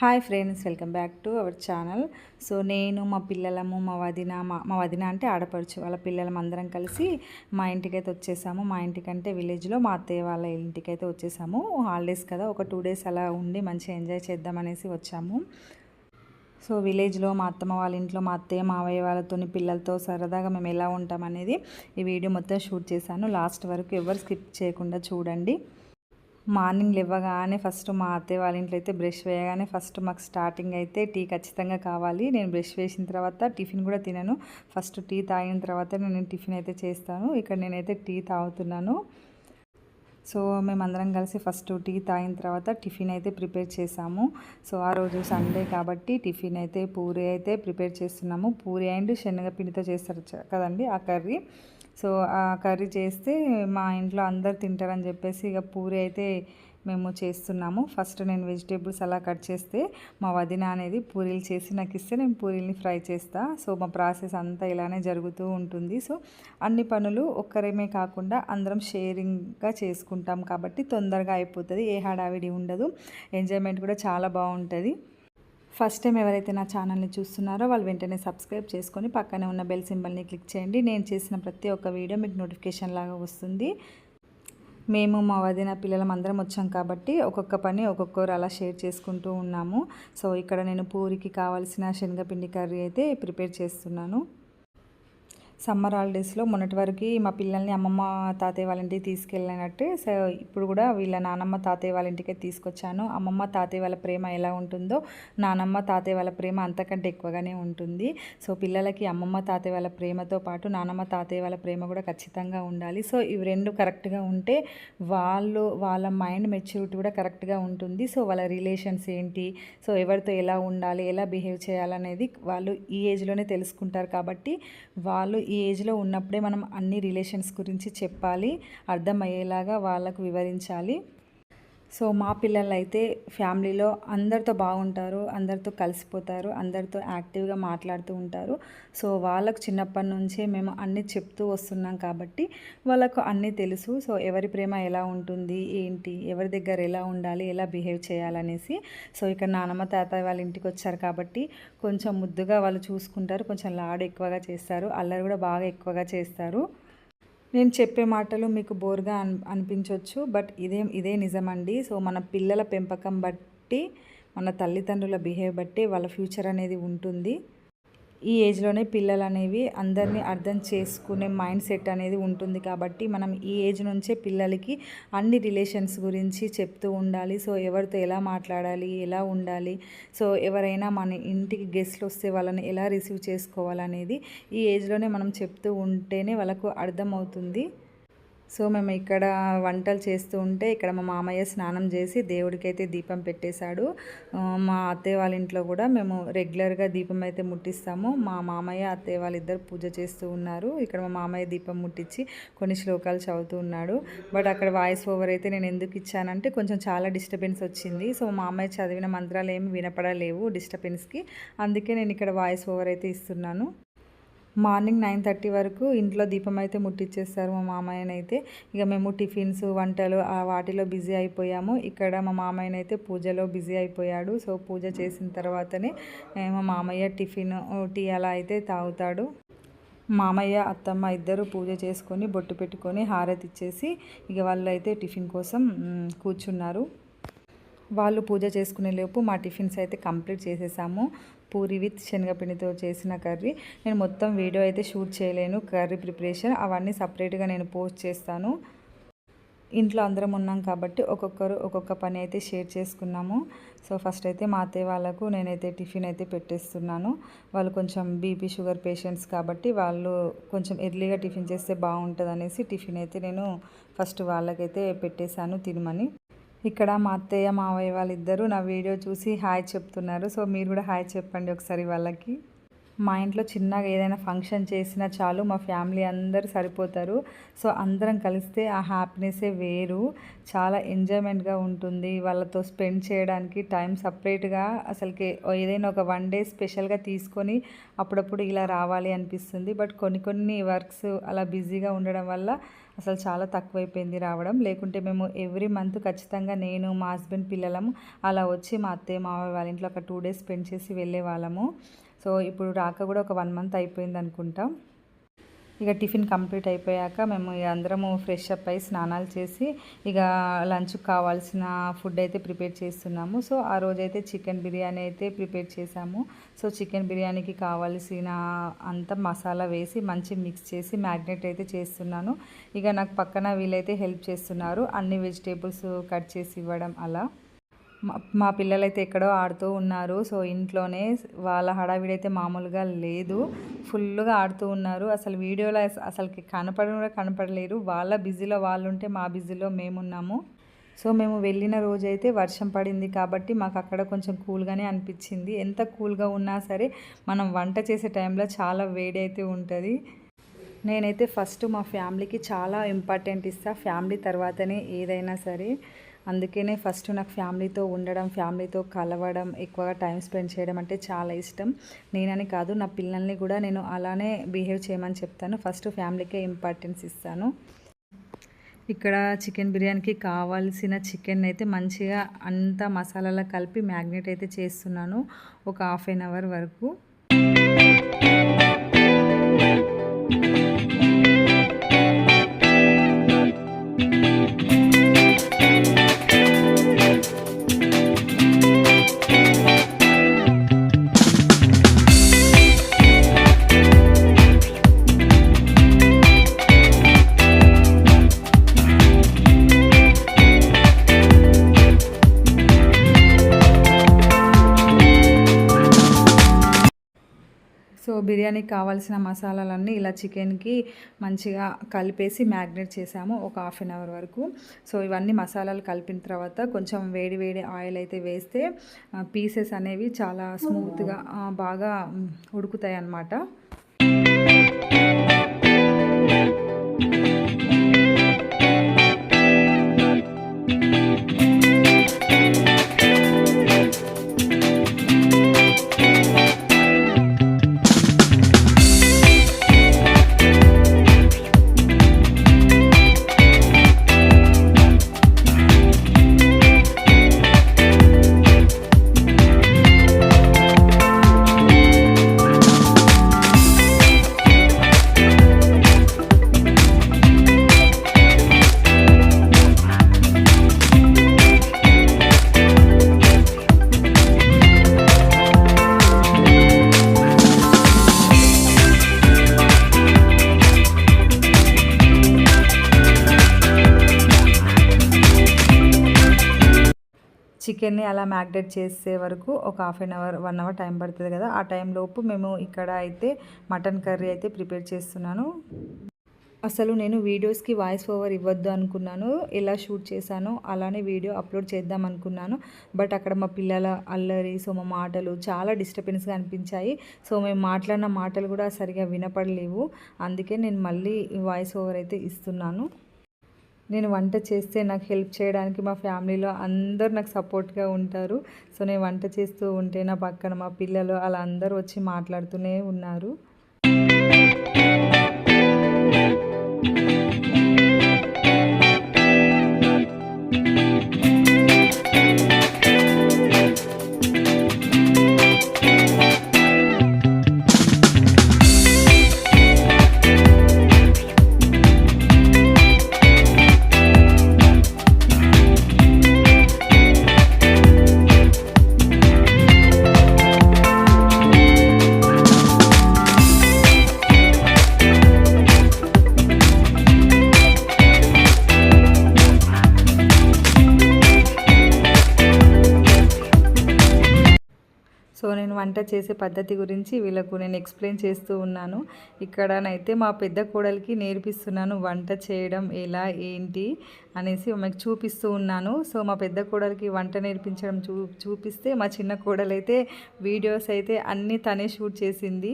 Hi friends welcome back to our channel so నేను మా పిల్లలము మా వదిన మా మా వదిన అంటే ఆడపడుచు వాళ్ళ పిల్లలం అందరం కలిసి మా ఇంటికైతే వచ్చేసాము. మా ఇంటికంటే విలేజ్లో మా అత్తయ్య వాళ్ళ ఇంటికైతే వచ్చేసాము. హాలిడేస్ కదా ఒక టూ డేస్ అలా ఉండి మంచిగా ఎంజాయ్ చేద్దామనేసి వచ్చాము. సో విలేజ్లో మా అత్తమ్మ వాళ్ళ ఇంట్లో మా అత్తయ్య మావయ్య వాళ్ళతో పిల్లలతో సరదాగా మేము ఎలా ఉంటామనేది ఈ వీడియో మొత్తం షూట్ చేశాను. లాస్ట్ వరకు ఎవరు స్కిప్ చేయకుండా చూడండి. మార్నింగ్ లేవగానే ఫస్ట్ మా అత్తయ్య వాళ్ళ ఇంట్లో అయితే బ్రష్ వేయగానే ఫస్ట్ మాకు స్టార్టింగ్ అయితే టీ ఖచ్చితంగా కావాలి. నేను బ్రష్ వేసిన తర్వాత టిఫిన్ కూడా తినను. ఫస్ట్ టీ తాగిన తర్వాత నేను టిఫిన్ అయితే చేస్తాను. ఇక్కడ నేనైతే టీ తాగుతున్నాను. సో మేమందరం కలిసి ఫస్ట్ టీ తాగిన తర్వాత టిఫిన్ అయితే ప్రిపేర్ చేసాము. సో ఆ రోజు సండే కాబట్టి టిఫిన్ అయితే పూరి అయితే ప్రిపేర్ చేస్తున్నాము. పూరి అండ్ శనగపిండితో చేస్తారు కదండి ఆ కర్రీ. సో ఆ కర్రీ చేస్తే మా ఇంట్లో అందరు తింటారని చెప్పేసి ఇక పూరి అయితే మేము చేస్తున్నాము. ఫస్ట్ నేను వెజిటేబుల్స్ అలా కట్ చేస్తే మా వదిన అనేది పూరీలు చేసి నాకు ఇస్తే నేను పూరీల్ని ఫ్రై చేస్తా. సో మా ప్రాసెస్ అంతా ఇలానే జరుగుతూ ఉంటుంది. సో అన్ని పనులు ఒక్కరేమే కాకుండా అందరం షేరింగ్గా చేసుకుంటాం కాబట్టి తొందరగా అయిపోతుంది. ఏ హడావిడి ఉండదు. ఎంజాయ్మెంట్ కూడా చాలా బాగుంటుంది. ఫస్ట్ టైం ఎవరైతే నా ఛానల్ని చూస్తున్నారో వాళ్ళు వెంటనే సబ్స్క్రైబ్ చేసుకొని పక్కనే ఉన్న బెల్ సింబల్ని క్లిక్ చేయండి. నేను చేసిన ప్రతి ఒక్క వీడియో మీకు నోటిఫికేషన్ లాగా వస్తుంది. మేము మా వదిన పిల్లలం అందరం వచ్చాం కాబట్టి ఒక్కొక్క పని ఒక్కొక్కరు అలా షేర్ చేసుకుంటూ ఉన్నాము. సో ఇక్కడ నేను పూరికి కావాల్సిన శనగపిండి కర్రీ అయితే ప్రిపేర్ చేస్తున్నాను. సమ్మర్ హాలిడేస్లో మొన్నటి వరకు మా పిల్లల్ని అమ్మమ్మ తాతయ్య వాళ్ళ ఇంటికి తీసుకెళ్ళినట్టు. సో ఇప్పుడు కూడా వీళ్ళ నానమ్మ తాతయ్య వాళ్ళ ఇంటికి తీసుకొచ్చాను. అమ్మమ్మ తాతయ్య వాళ్ళ ప్రేమ ఎలా ఉంటుందో నానమ్మ తాతయ్య వాళ్ళ ప్రేమ అంతకంటే ఎక్కువగానే ఉంటుంది. సో పిల్లలకి అమ్మమ్మ తాతయ్య వాళ్ళ ప్రేమతో పాటు నానమ్మ తాతయ్య వాళ్ళ ప్రేమ కూడా ఖచ్చితంగా ఉండాలి. సో ఇవి రెండు కరెక్ట్గా ఉంటే వాళ్ళు వాళ్ళ మైండ్ మెచ్యూరిటీ కూడా కరెక్ట్గా ఉంటుంది. సో వాళ్ళ రిలేషన్స్ ఏంటి? సో ఎవరితో ఎలా ఉండాలి? ఎలా బిహేవ్ చేయాలనేది వాళ్ళు ఈ ఏజ్లోనే తెలుసుకుంటారు కాబట్టి వాళ్ళు ఈ ఏజ్లో ఉన్నప్పుడే మనం అన్ని రిలేషన్స్ గురించి చెప్పాలి అర్థమయ్యేలాగా వాళ్ళకు వివరించాలి. సో మా పిల్లలు అయితే ఫ్యామిలీలో అందరితో బాగుంటారు అందరితో కలిసిపోతారు అందరితో యాక్టివ్గా మాట్లాడుతూ ఉంటారు. సో వాళ్ళకు చిన్నప్పటి నుంచే మేము అన్నీ చెప్తూ వస్తున్నాం కాబట్టి వాళ్ళకు అన్నీ తెలుసు. సో ఎవరి ప్రేమ ఎలా ఉంటుంది ఏంటి ఎవరి దగ్గర ఎలా ఉండాలి ఎలా బిహేవ్ చేయాలనేసి. సో ఇక్కడ నానమ్మ తాతయ్య వాళ్ళ ఇంటికి వచ్చారు కాబట్టి కొంచెం ముద్దుగా వాళ్ళు చూసుకుంటారు కొంచెం లాడు ఎక్కువగా చేస్తారు అల్లరి కూడా బాగా ఎక్కువగా చేస్తారు. నేను చెప్పే మాటలు మీకు బోర్గా అన్ అనిపించవచ్చు బట్ ఇదే ఇదే నిజమండి. సో మన పిల్లల పెంపకం బట్టి మన తల్లిదండ్రుల బిహేవ్ బట్టి వాళ్ళ ఫ్యూచర్ అనేది ఉంటుంది. ఈ ఏజ్లోనే పిల్లలు అనేవి అందరినీ అర్థం చేసుకునే మైండ్ సెట్ అనేది ఉంటుంది కాబట్టి మనం ఈ ఏజ్ నుంచే పిల్లలకి అన్ని రిలేషన్స్ గురించి చెప్తూ ఉండాలి. సో ఎవరితో ఎలా మాట్లాడాలి ఎలా ఉండాలి సో ఎవరైనా మన ఇంటికి గెస్ట్లు వస్తే వాళ్ళని ఎలా రిసీవ్ చేసుకోవాలనేది ఈ ఏజ్లోనే మనం చెప్తూ ఉంటేనే వాళ్ళకు అర్థమవుతుంది. సో మేము ఇక్కడ వంటలు చేస్తూ ఉంటే ఇక్కడ మా మామయ్య స్నానం చేసి దేవుడికైతే దీపం పెట్టేశాడు. మా అత్తయ్య వాళ్ళ ఇంట్లో కూడా మేము రెగ్యులర్గా దీపం అయితే ముట్టిస్తాము. మా మామయ్య అత్తయ్య వాళ్ళిద్దరు పూజ చేస్తూ ఉన్నారు. ఇక్కడ మా మామయ్య దీపం ముట్టించి కొన్ని శ్లోకాలు చదువుతూ ఉన్నాడు. బట్ అక్కడ వాయిస్ ఓవర్ అయితే నేను ఎందుకు ఇచ్చానంటే కొంచెం చాలా డిస్టర్బెన్స్ వచ్చింది. సో మా మామయ్య చదివిన మంత్రాలు ఏమి వినపడలేవు డిస్టర్బెన్స్కి. అందుకే నేను ఇక్కడ వాయిస్ ఓవర్ అయితే ఇస్తున్నాను. మార్నింగ్ నైన్ థర్టీ వరకు ఇంట్లో దీపం అయితే ముట్టించేస్తారు మా మామయ్యనైతే. ఇక మేము టిఫిన్స్ వంటలు వాటిలో బిజీ అయిపోయాము. ఇక్కడ మా మామయ్యనైతే పూజలో బిజీ అయిపోయాడు. సో పూజ చేసిన తర్వాతనే మా మామయ్య టిఫిన్ టీ అలా అయితే తాగుతాడు. మామయ్య అత్తమ్మ ఇద్దరు పూజ చేసుకొని బొట్టు పెట్టుకొని హారతి ఇచ్చేసి ఇక వాళ్ళు అయితే టిఫిన్ కోసం కూర్చున్నారు. వాళ్ళు పూజ చేసుకునే లోపు మా టిఫిన్స్ అయితే కంప్లీట్ చేసేసాము. పూరి విత్ శనగపిండితో చేసిన కర్రీ. నేను మొత్తం వీడియో అయితే షూట్ చేయలేను కర్రీ ప్రిపరేషన్. అవన్నీ సపరేట్గా నేను పోస్ట్ చేస్తాను. ఇంట్లో అందరం ఉన్నాం కాబట్టి ఒక్కొక్కరు ఒక్కొక్క పని అయితే షేర్ చేసుకున్నాము. సో ఫస్ట్ అయితే మా అత్తయ్య వాళ్ళకు నేనైతే టిఫిన్ అయితే పెట్టేస్తున్నాను. వాళ్ళు కొంచెం బీపీ షుగర్ పేషెంట్స్ కాబట్టి వాళ్ళు కొంచెం ఎర్లీగా టిఫిన్ చేస్తే బాగుంటుంది అనేసి టిఫిన్ అయితే నేను ఫస్ట్ వాళ్ళకైతే పెట్టేశాను తినమని. ఇక్కడ మా అత్తయ్య మావయ్య వాళ్ళిద్దరూ నా వీడియో చూసి హాయ్ చెప్తున్నారు. సో మీరు కూడా హాయ్ చెప్పండి ఒకసారి వాళ్ళకి. మా ఇంట్లో చిన్నగా ఏదైనా ఫంక్షన్ చేసినా చాలు మా ఫ్యామిలీ అందరూ సరిపోతారు. సో అందరం కలిస్తే ఆ హ్యాపీనెస్సే వేరు. చాలా ఎంజాయ్మెంట్గా ఉంటుంది. వాళ్ళతో స్పెండ్ చేయడానికి టైం సపరేట్గా అసలుకి ఏదైనా ఒక వన్ డే స్పెషల్గా తీసుకొని అప్పుడప్పుడు ఇలా రావాలి అనిపిస్తుంది. బట్ కొన్ని కొన్ని వర్క్స్ అలా బిజీగా ఉండడం వల్ల అసలు చాలా తక్కువైపోయింది రావడం. లేకుంటే మేము ఎవ్రీ మంత్ ఖచ్చితంగా నేను మా హస్బెండ్ పిల్లలం అలా వచ్చి మా అత్తయ్య మామయ్య వాళ్ళ ఇంట్లో ఒక టూ డేస్ స్పెండ్ చేసి వెళ్ళే వాళ్ళము సో ఇప్పుడు రాక కూడా ఒక వన్ మంత్ అయిపోయింది అనుకుంటా ఇక టిఫిన్ కంప్లీట్ అయిపోయాక మేము ఇక అందరము ఫ్రెష్ అప్ అయి స్నానాలు చేసి ఇక లంచ్కి కావాల్సిన ఫుడ్ అయితే ప్రిపేర్ చేస్తున్నాము. సో ఆ రోజైతే చికెన్ బిర్యానీ అయితే ప్రిపేర్ చేసాము. సో చికెన్ బిర్యానీకి కావాల్సిన అంత మసాలా వేసి మంచి మిక్స్ చేసి మ్యాగ్నెట్ అయితే చేస్తున్నాను. ఇక నాకు పక్కన వీళ్ళైతే హెల్ప్ చేస్తున్నారు. అన్ని వెజిటేబుల్స్ కట్ చేసి ఇవ్వడం అలా. మా పిల్లలైతే ఎక్కడో ఆడుతూ ఉన్నారు. సో ఇంట్లోనే వాళ్ళ హడావిడి అయితే మామూలుగా లేదు. ఫుల్గా ఆడుతూ ఉన్నారు. అసలు వీడియోలో అసలుకి కనపడడం కూడా కనపడలేరు. వాళ్ళ బిజీలో వాళ్ళు ఉంటే మా బిజీలో మేమున్నాము. సో మేము వెళ్ళిన రోజైతే వర్షం పడింది కాబట్టి మాకు అక్కడ కొంచెం కూల్గానే అనిపించింది. ఎంత కూల్గా ఉన్నా సరే మనం వంట చేసే టైంలో చాలా వేడి అయితే ఉంటుంది. నేనైతే ఫస్ట్ మా ఫ్యామిలీకి చాలా ఇంపార్టెంట్ ఇస్తాను ఫ్యామిలీ తర్వాతనే ఏదైనా సరే. అందుకనే ఫస్ట్ నాకు ఫ్యామిలీతో ఉండడం ఫ్యామిలీతో కలవడం ఎక్కువగా టైం స్పెండ్ చేయడం అంటే చాలా ఇష్టం. నేనని కాదు నా పిల్లల్ని కూడా నేను అలానే బిహేవ్ చేయమని చెప్తాను. ఫస్ట్ ఫ్యామిలీకే ఇంపార్టెన్స్ ఇస్తాను. ఇక్కడ చికెన్ బిర్యానీకి కావాల్సిన చికెన్ అయితే మంచిగా అంతా మసాలాలో కలిపి మ్యాగ్నేట్ అయితే చేస్తున్నాను. ఒక హాఫ్ ఎన్ అవర్ వరకు. బిర్యానీకి కావాల్సిన మసాలాలన్నీ ఇలా చికెన్కి మంచిగా కలిపేసి మ్యాగ్నేట్ చేసాము ఒక హాఫ్ అన్ అవర్ వరకు. సో ఇవన్నీ మసాలాలు కలిపిన తర్వాత కొంచెం వేడి వేడి ఆయిల్ అయితే వేస్తే పీసెస్ అనేవి చాలా స్మూత్గా బాగా ఉడుకుతాయి అన్నమాట చికెన్ని అలా మ్యాగ్నేట్ చేసే వరకు ఒక half an hour one hour time పడుతుంది కదా. ఆ టైంలోపు మేము ఇక్కడ అయితే మటన్ కర్రీ అయితే ప్రిపేర్ చేస్తున్నాను. అసలు నేను వీడియోస్కి వాయిస్ ఓవర్ ఇవ్వద్దు అనుకున్నాను. ఎలా షూట్ చేశానో అలానే వీడియో అప్లోడ్ చేద్దాం అనుకున్నాను. బట్ అక్కడ మా పిల్లల అల్లరి సో మా మాటలు చాలా డిస్టర్బెన్స్గా అనిపించాయి. సో మేము మాట్లాడిన మాటలు కూడా సరిగా వినపడలేవు. అందుకే నేను మళ్ళీ వాయిస్ ఓవర్ అయితే ఇస్తున్నాను. నేను వంట చేస్తే నాకు హెల్ప్ చేయడానికి మా ఫ్యామిలీలో అందరు నాకు సపోర్ట్గా ఉంటారు. సో నేను వంట చేస్తూ ఉంటే నా పక్కన మా పిల్లలు అలా అందరూ వచ్చి మాట్లాడుతూనే ఉన్నారు. చేసే పద్ధతి గురించి వీళ్ళకు నేను ఎక్స్ప్లెయిన్ చేస్తూ ఉన్నాను. ఇక్కడనైతే మా పెద్ద కోడలికి నేర్పిస్తున్నాను వంట చేయడం ఎలా ఏంటి అనేసి ఆమెకు చూపిస్తూ ఉన్నాను. సో మా పెద్ద కోడలికి వంట నేర్పించడం చూ చూపిస్తే మా చిన్న కోడలైతే వీడియోస్ అయితే అన్నీ తనే షూట్ చేసింది.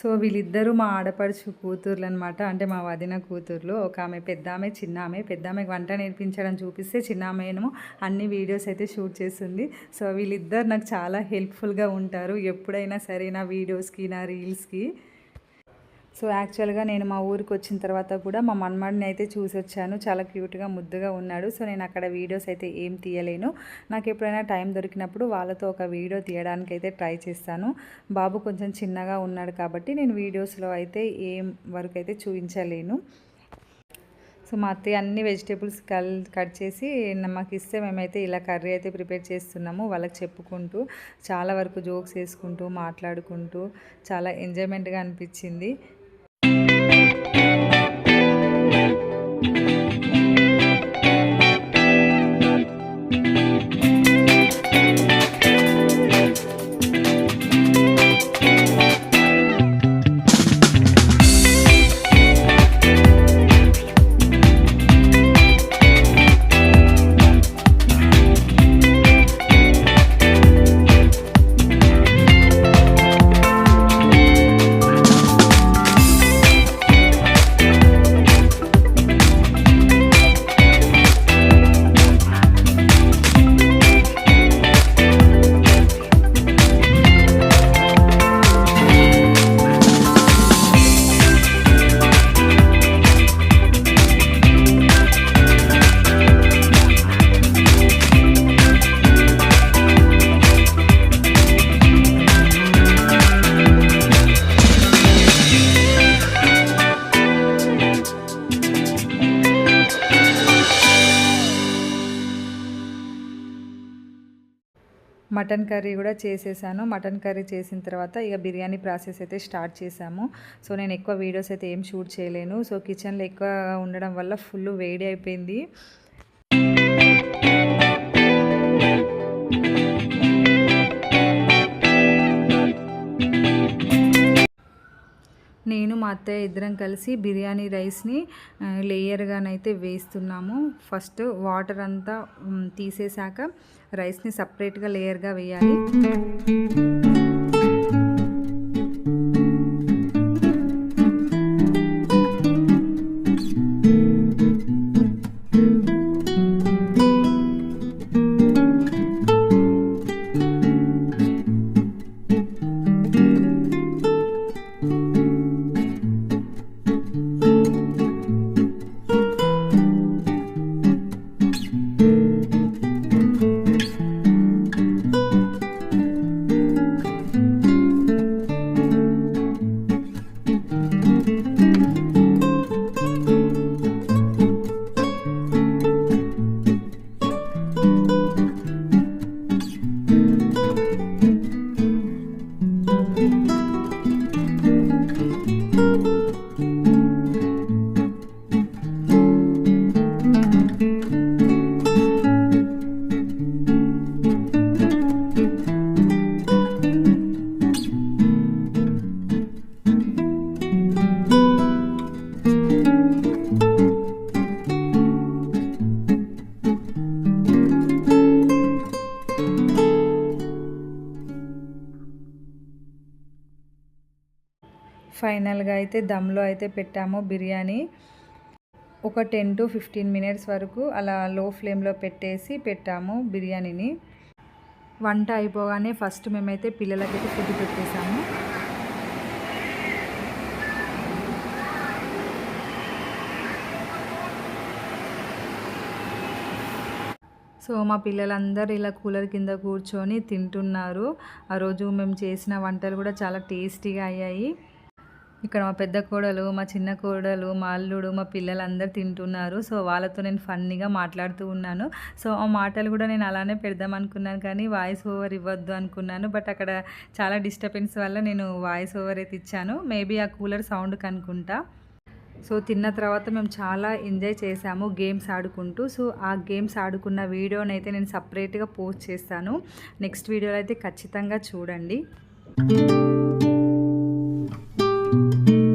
సో వీళ్ళిద్దరూ మా ఆడపడుచు కూతుర్లు అనమాట అంటే మా వదిన కూతుర్లు. ఒక ఆమె పెద్ద ఆమె చిన్న ఆమె. పెద్ద ఆమె వంట నేర్పించడం చూపిస్తే చిన్న ఆమెను అన్ని వీడియోస్ అయితే షూట్ చేస్తుంది. సో వీళ్ళిద్దరు నాకు చాలా హెల్ప్ఫుల్గా ఉంటారు. ఎప్పుడైనా సరే నా వీడియోస్కి నా రీల్స్కి. సో యాక్చువల్గా నేను మా ఊరికి వచ్చిన తర్వాత కూడా మా మన్మడిని అయితే చూసి వచ్చాను చాలా క్యూట్గా ముద్దుగా ఉన్నాడు. సో నేను అక్కడ వీడియోస్ అయితే ఏం తీయలేను. నాకు ఎప్పుడైనా టైం దొరికినప్పుడు వాళ్ళతో ఒక వీడియో తీయడానికి అయితే ట్రై చేస్తాను. బాబు కొంచెం చిన్నగా ఉన్నాడు కాబట్టి నేను వీడియోస్లో అయితే ఏం వరకు అయితే చూపించలేను. సో మా అత్తయ్య అన్ని వెజిటేబుల్స్ కల్ కట్ చేసి మాకు ఇస్తే మేమైతే ఇలా కర్రీ అయితే ప్రిపేర్ చేస్తున్నాము వాళ్ళకి చెప్పుకుంటూ చాలా వరకు జోక్స్ వేసుకుంటూ మాట్లాడుకుంటూ చాలా ఎంజాయ్మెంట్గా అనిపించింది. Thank you. మటన్ కర్రీ కూడా చేసేసాను. మటన్ కర్రీ చేసిన తర్వాత ఇక బిర్యానీ ప్రాసెస్ అయితే స్టార్ట్ చేసాము. సో నేను ఎక్కువ వీడియోస్ అయితే ఏం షూట్ చేయలేను. సో కిచెన్లో ఎక్కువ ఉండడం వల్ల ఫుల్ వేడి అయిపోయింది. నేను మా అత్తయ్య ఇద్దరం కలిసి బిర్యానీ రైస్ని లేయర్గానైతే వేస్తున్నాము. ఫస్ట్ వాటర్ అంతా తీసేశాక రైస్ని సపరేట్గా లేయర్గా వేయాలి. ఫైనల్గా అయితే దమ్లో అయితే పెట్టాము బిర్యానీ. ఒక టెన్ టు ఫిఫ్టీన్ మినిట్స్ వరకు అలా లో ఫ్లేమ్లో పెట్టేసి పెట్టాము బిర్యానీని. వంట అయిపోగానే ఫస్ట్ మేమైతే పిల్లలకైతే ఫుడ్ పెట్టేసాము. సో మా పిల్లలందరూ ఇలా కూలర్ కింద కూర్చొని తింటున్నారు. ఆ రోజు మేము చేసిన వంటలు కూడా చాలా టేస్టీగా అయ్యాయి. ఇక్కడ మా పెద్ద కోడలు మా చిన్న కోడలు మా అల్లుడు మా పిల్లలందరూ తింటున్నారు. సో వాళ్ళతో నేను ఫన్నీగా మాట్లాడుతూ ఉన్నాను. సో ఆ మాటలు కూడా నేను అలానే పెడదాం అనుకున్నాను కానీ వాయిస్ ఓవర్ ఇవ్వద్దు అనుకున్నాను. బట్ అక్కడ చాలా డిస్టర్బెన్స్ వల్ల నేను వాయిస్ ఓవర్ అయితే ఇచ్చాను. మేబీ ఆ కూలర్ సౌండ్ కనుకుంటా సో తిన్న తర్వాత మేము చాలా ఎంజాయ్ చేసాము గేమ్స్ ఆడుకుంటూ. సో ఆ గేమ్స్ ఆడుకున్న వీడియోని అయితే నేను సపరేట్గా పోస్ట్ చేస్తాను. నెక్స్ట్ వీడియోలో అయితే ఖచ్చితంగా చూడండి.